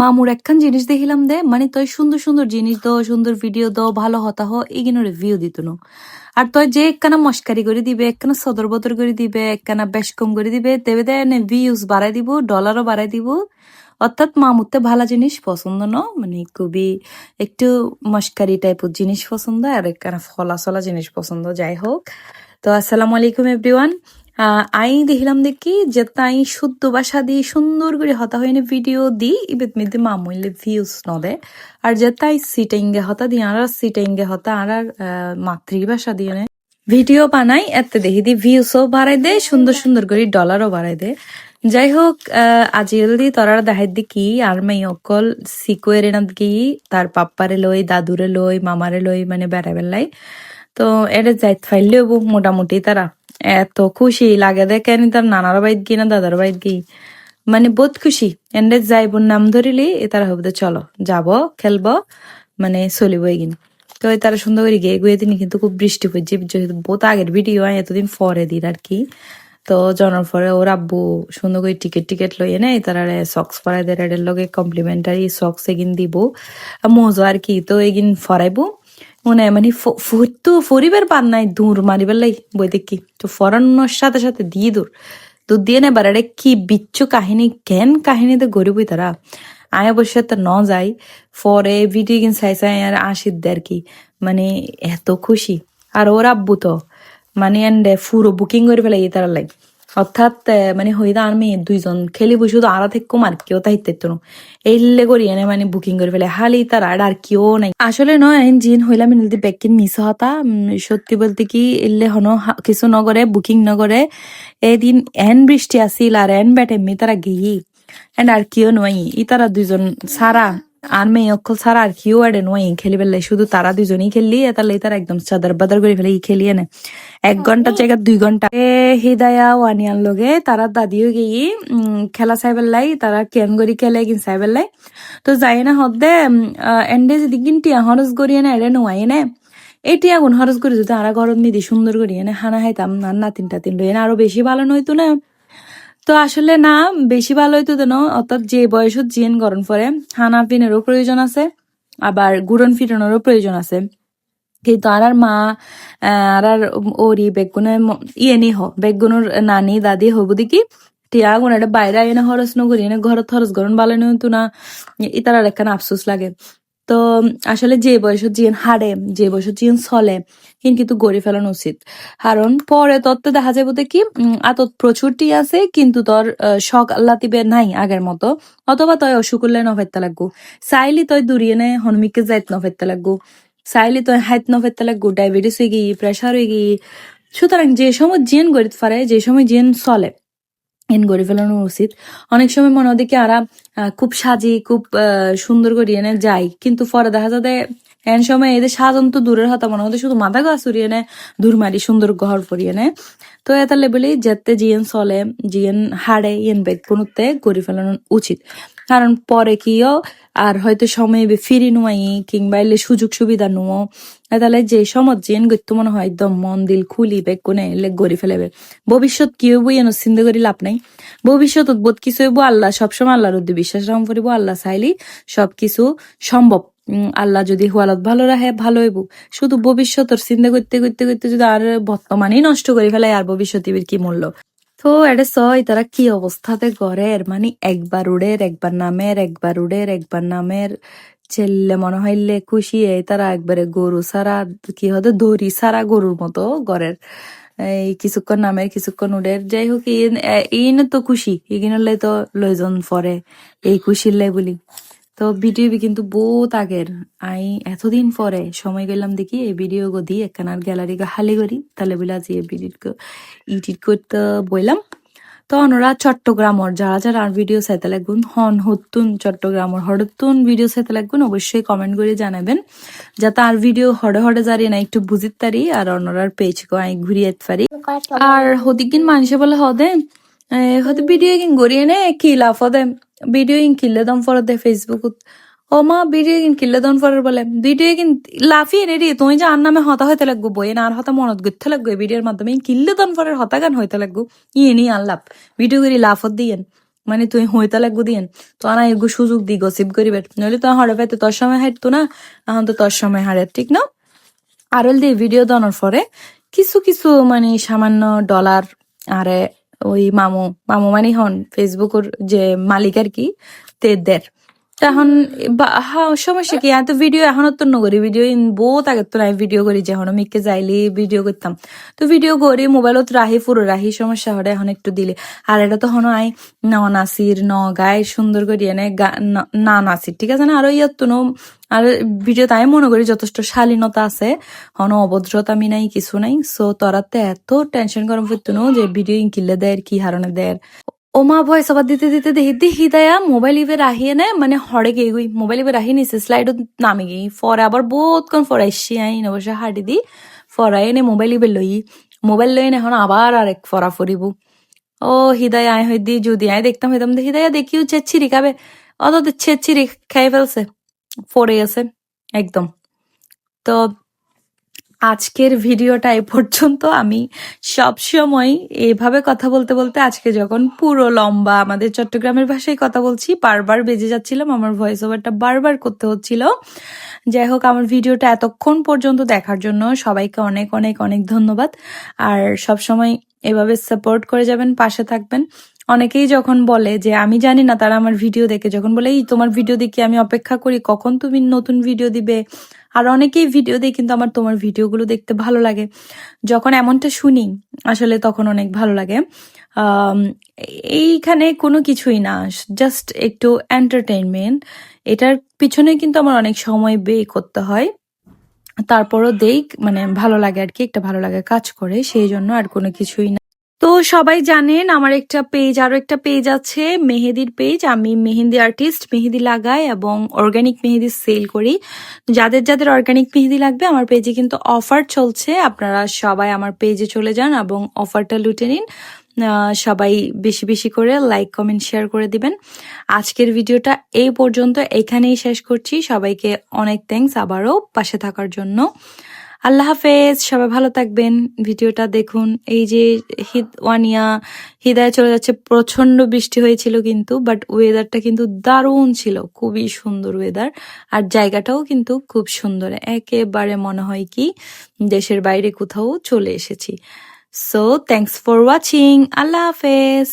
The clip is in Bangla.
মামুর একখান জিনিস দেখিলাম দে মানে তই সুন্দর সুন্দর জিনিস দাও সুন্দর ভিডিও দাও ভালো হতা হ এগিনো রিভিউ দিত না। আর তই যে একখানা মস্কারি করে দিবে, একখানা সদর বদর করে দিবে, একখানা বেশ কম করে দিবে, দেবে দেয় ভিউজ বাড়াই দিব ডলারও বাড়াই দিব। অর্থাৎ মামুরতে ভালো জিনিস পছন্দ ন মানে খুবই একটু মস্কারি টাইপের জিনিস পছন্দ, আর একখানা ফলা চলা জিনিস পছন্দ, যাই হোক। তো আসসালামু আলাইকুম এভরিওয়ান আই দেখিলাম দেখি যে তাই শুদ্ধ ভাষা দিয়ে সুন্দর করে হতা হইনে ভিডিও দি ইবেত মিদি মামুইলে ভিউজ নদে। আর যে তাই সিটাইঙ্গে হতা দিয়ে, আর সিটাইঙ্গে হতা, আর আর মাতৃভাষা দিয়ে নে। ভিডিও বানাই, এতে দেখি দি ভিউসও বাড়াই দে, সুন্দর সুন্দর করে ডলারও বাড়াই দে। যাই হোক আজিল দি তরার দেখাই দি কি, আর মেই অকল সিকুয়ের এনাদ কি, তার পাপ্পারে লই, দাদুরে লই, মামারে লই মানে বেড়া বেলাই তো এটা যাইত ফাইলেও মোটামুটি তারা। এত খুশি লাগে দেখেন তার নানার বাইত গিয়ে না দাদার বাইত গিয়ে। মানে বহুত খুশি। এন্ডে যাইব নাম ধরিলি, এ তারা হবে চলো, যাব, খেলব মানে চলিব এগিন। তো তারা সুন্দর করে গিয়ে গুয়ে তিনি কিন্তু খুব বৃষ্টি পড়ছে, যেহেতু বহুত আগের ভিডিও হয় এতদিন পরে দিন আর কি। তো জনার পরে ওর আব্বু সুন্দর করে টিকিট টিকিট লই এনে তারা সক্স পরাই দেয় লগে কমপ্লিমেন্টারি সক্স এগিন দিব। মজা আর কি, তো এগিন ফরাইবো মনে মানে ফুটতো ফরিবার পান নাই দূর মারিবার লাই বই দেখি। তো ফরানোর সাথে সাথে দিয়ে দূর। দুধ দিয়ে না বারারে কি বিচ্ছু কাহিনী, কেন কাহিনীতে গরিবই তারা? আয় অবশ্য তো ন যাই, পরে ভিডিও কিন চাই চাই আর আসিদ দে আর কি। মানে এত খুশি। আর ওর আব্বু তো মানে এন্ডে, ফুরো বুকিং করে ফেলাই তারা লাই অর্থাৎ মানে হইদা আর মেয়ে দুইজন খেলি বসে তো আড়া থেকে কমার কেউ তাইতে তো এইলে করি, এনে মানে বুকিং করে ফেলে। হালি তার আর আর কেউ নাই। আসলে নয় আইন জিন হইলাম মিলতে বেকিন মিস হতা। সত্যি বলতে কি এলে হনো কিছু নগরে বুকিং নগরে, এদিন এন বৃষ্টি আসিল আর এন ব্যাটে মি তারা গিয়ে এন্ড আর কেউ নয়, ই তারা দুইজন সারা আর মেয়ে অক্ষল ছাড়া আর কেউ আড়ে নয় খেলি ফেললে। শুধু তারা দুজনেই খেললি তাহলে তারা একদম চাদার বাদার করে ফেলে খেলিয়ে নে এক ঘণ্টার জায়গা দুই ঘণ্টা। হিদায়া ওয়ানিয়ার লগে তারা দাদিও গিয়ে খেলা চাই পেলাই তারা কেন করি খেলে কিন চাই পেলাই তো যাই না হদে এন্ডে যদি কিনটি হরস করিয়ে না এড়ে নোয়াই নে এটি আগুন হরস করি যদি আরা গরম মিদি সুন্দর করিয়ে না হানা হাইতাম নাতিন টাতিন লইয়ে আরও বেশি ভালো নইতো না। তো আসলে না, বেশি ভালো হইতো দেন অর্থাৎ যে বয়সত জিয়েন গরম পরে হানা পিনেরও প্রয়োজন আছে, আবার গুড়ন ফিরানোরও প্রয়োজন আছে। কিন্তু আর আর মা আর আর ওরি, বেগুনে ইয়ে নি হ বেগুনের নানি, দাদি হব দেখি টিয়া গুণ এটা বাইরে এনে হরস নগরি, এনে ঘরত হরস গরম ভালো নয় না ইতার আর একখান আফসোস লাগে। তো আসলে যে বয়সত জিয়েন হারে যে বয়সত জিয়েন চলে কিন্তু গড়ে ফেলানো উচিত। কারণ পরে তত্ত্বে দেখা যাবে কি আতত প্রচুরটি আছে, কিন্তু তোর শখ আল্লাহ তিবে নাই আগের মতো। অথবা তই অসুকুল্লে নফেরতে লাগবো। চাইলি তই দূরিয়ে নে হনমিকে যাইত নফেরতে লাগবো। চাইলি তই হাইত নফেরতে লাগবো, ডায়াবেটিস হয়ে গিয়ে প্রেশার হয়ে গিয়ে। সুতরাং যে সময় জিন গড়িতে পারে, যে সময় জিন চলে এন গড়ে ফেলানো উচিত। অনেক সময় মনে হয় কি আরা খুব সাজি, খুব সুন্দর করে এনে যাই। কিন্তু পরে দেখা যায় এন সময় এদের সাজন তো দূরের হতা মনে হতে শুধু মাথা গাছ উড়িয়ে নেয় মারি সুন্দর ঘর পরিয়ে নেয়। তো এটা লেবেলি যেতে জিয়েন চলে জিয়েন হাড়ে, ইয়েন বেগ কোনোতে গড়ে ফেলানো উচিত। কারণ পরে কিও আর হয়তো সময় ফিরি নুয়াই, কিংবা এলে সুযোগ সুবিধা নুয়ো, তাহলে যে সময় জেন গত্য মনে হয় একদম মন দিল খুলি বেগ কোনে এলে গড়ি ফেলেবে। ভবিষ্যৎ কি হইব এন চিন্তা করি লাভ নাই। ভবিষ্যৎ বোধ কিছু হইব, আল্লাহ সবসময় আল্লাহর উদ্দে বিশ্বাস রাম করিব আল্লাহ চাইলি সবকিছু সম্ভব। আল্লাহ যদি হুয়ালত ভালো রাখে, ভালো হইব। শুধু ভবিষ্যতের চিন্তা করতে করতে করতে যদি আর বর্তমানেই নষ্ট করে ফেলে, আর ভবিষ্যৎ কি মূল্য? তো এটা সয়, তারা কি অবস্থাতে গড়ের মানে একবার উড়ের, একবার নামের, একবার উড়ের, একবার নামের। ছেলে মনে হইলে খুশি, এই তারা একবারে গরু সারা কি হতে, দড়ি সারা গরুর মতো গড়ের এই কিছুক্ষণ নামের, কিছুক্ষণ উড়ের। যাই হোক ইন তো খুশি ইগিনলে তো লয়জন ফরে। এই খুশির লাই বলি। তো ভিডিও কিন্তু বহুত আগের। আই এতদিন পরে সময় গেলাম দেখি এই ভিডিও গো দিয়ে একখানার গ্যালারি গা হালি করি। তাহলে বলে আজ এই ভিডিও ইডিট করতে বললাম তো ওরা চট্টগ্রামর যারা যারা আর ভিডিও চাইতে লাগবেন হন হতুন চট্টগ্রামর হরতুন ভিডিও চাইতে লাগবেন অবশ্যই কমেন্ট করে জানাবেন। যাতে আর ভিডিও হড়ে হড়ে জারি না একটু বুঝিতে পারি আর অন্যরার পেজ কো আই ঘুরিয়ে পারি। আর হদিকিন মানুষে বলে হদে হতে ভিডিও কিন গড়িয়ে নে কি লাভ হদে ভিডিও ইন কিল্লে দম ফরদে ফেসবুকত ও মা ভিডিও কিন কিল্লে দম ফরার বলে ভিডিও কিন লাফিয়ে নে রে তুই যে আর নামে হতা হইতে লাগবো বই না আর হতা মনত গিতে লাগবো ভিডিওর মাধ্যমে কিল্লে দম ফরার হতা গান হইতে লাগবো ইয়ে নি আল্লাপ ভিডিও করি লাফত দিয়েন মানে তুই হইতে লাগবো দিন তো আনা এগু সুযোগ দি গসিপ করিবে নইলে তো হরে পাইতে তোর সময় হাঁটতো না এখন তো তোর সময় হারে ঠিক না আরল দিয়ে ভিডিও দেওয়ার পরে কিছু কিছু মানে সামান্য ডলার আরে ওই মামু মামু মানে হন ফেসবুকের যে মালিক আর কি তে হা, সমস্যা কি? এত ভিডিও এখনও তো নগরি ভিডিও বহুত আগে তো নাই ভিডিও করি যখন মিকে যাইলি ভিডিও করতাম। তো ভিডিও করি মোবাইলত রাহি, পুরো রাহি, সমস্যা হলে এখন একটু দিলে। আর এটা তো হন আই, ন নাসির, ন গায়ে সুন্দর করি এনে না নাসির, ঠিক আছে না? আর ইয়াত তো আর ভিডিও তাই মনে করি যথেষ্ট শালীনতা আছে। হন অভদ্রতা আমি নাই, কিছু নাই। সো তোরাতে এত টেনশন গরম করতো যে ভিডিও ইনকিলে দেয় কি হারণে দেয় ও মা ভয়েস আবার দিতে দিতে দেখি দি হিদায়া মোবাইল ইবে রাহিয়ে নে মানে হরে গিয়ে গই মোবাইল ইবে রাহি নিছে স্লাইড নামে গই। ফরে আবার বহুতক্ষণ ফরে এসছি আই বসে হাঁটি দি ফরাই এনে মোবাইল ইবে লই মোবাইল লই এখন আবার আরেক ফরা ফরিব ও হিদায় আয় হই দি, যদি আয় দেখতাম হইতাম দি, হিদায়া দেখিও ছেচ্ছিরি খাবে। অত ছেচ্ছিরি খাই ফেলছে পড়ে গেছে একদম। তো আজকের ভিডিওটা এ পর্যন্ত। আমি সব সময় এভাবে কথা বলতে বলতে আজকে যখন পুরো লম্বা আমাদের চট্টগ্রামের ভাষায় কথা বলছি, বারবার বেজে যাচ্ছিলাম, আমার ভয়েস ওভারটা বারবার করতে হচ্ছিল। যাই হোক, আমার ভিডিওটা এতক্ষণ পর্যন্ত দেখার জন্য সবাইকে অনেক অনেক অনেক ধন্যবাদ। আর সব সময় এভাবে সাপোর্ট করে যাবেন, পাশে থাকবেন। অনেকেই যখন বলে যে, আমি জানি না তারা আমার ভিডিও দেখে, যখন বলে, এই তোমার ভিডিও দেখে আমি অপেক্ষা করি, কখন তুমি নতুন ভিডিও দিবে? আর অনেকেই ভিডিও দিয়ে কিন্তু আমার তোমার ভিডিওগুলো দেখতে ভালো লাগে। যখন এমনটা শুনি, আসলে তখন অনেক ভালো লাগে। এইখানে কোনো কিছুই না জাস্ট একটু এন্টারটেইনমেন্ট এটার পিছনে কিন্তু আমার অনেক সময় ব্যয় করতে হয়। তারপরও দেই মানে ভালো লাগে আর কি, একটা ভালো লাগে কাজ করে, সেই জন্য আর কোনো কিছুই না। তো সবাই জানেন আমার একটা পেজ আরও একটা পেজ আছে, মেহেদির পেজ আমি মেহেদি আর্টিস্ট মেহেদি লাগাই এবং অর্গানিক মেহেদি সেল করি। যাদের যাদের অর্গানিক মেহেদি লাগবে, আমার পেজে কিন্তু অফার চলছে। আপনারা সবাই আমার পেজে চলে যান এবং অফারটা লুটে নিন। সবাই বেশি বেশি করে লাইক কমেন্ট শেয়ার করে দিবেন। আজকের ভিডিওটা এই পর্যন্ত। এখানেই শেষ করছি। সবাইকে অনেক থ্যাঙ্কস আবারও পাশে থাকার জন্য। আল্লাহ হাফেজ, সবাই ভালো থাকবেন। ভিডিওটা দেখুন। এই যে হিদ, ওয়ানিয়া, হিদায় চলে যাচ্ছে প্রচণ্ড বৃষ্টি হয়েছিল কিন্তু বাট ওয়েদারটা কিন্তু দারুণ ছিল, খুবই সুন্দর ওয়েদার আর জায়গাটাও কিন্তু খুব সুন্দর। একেবারে মনে হয় কি, দেশের বাইরে কোথাও চলে এসেছি। সো থ্যাংকস ফর ওয়াচিং আল্লাহ হাফেজ।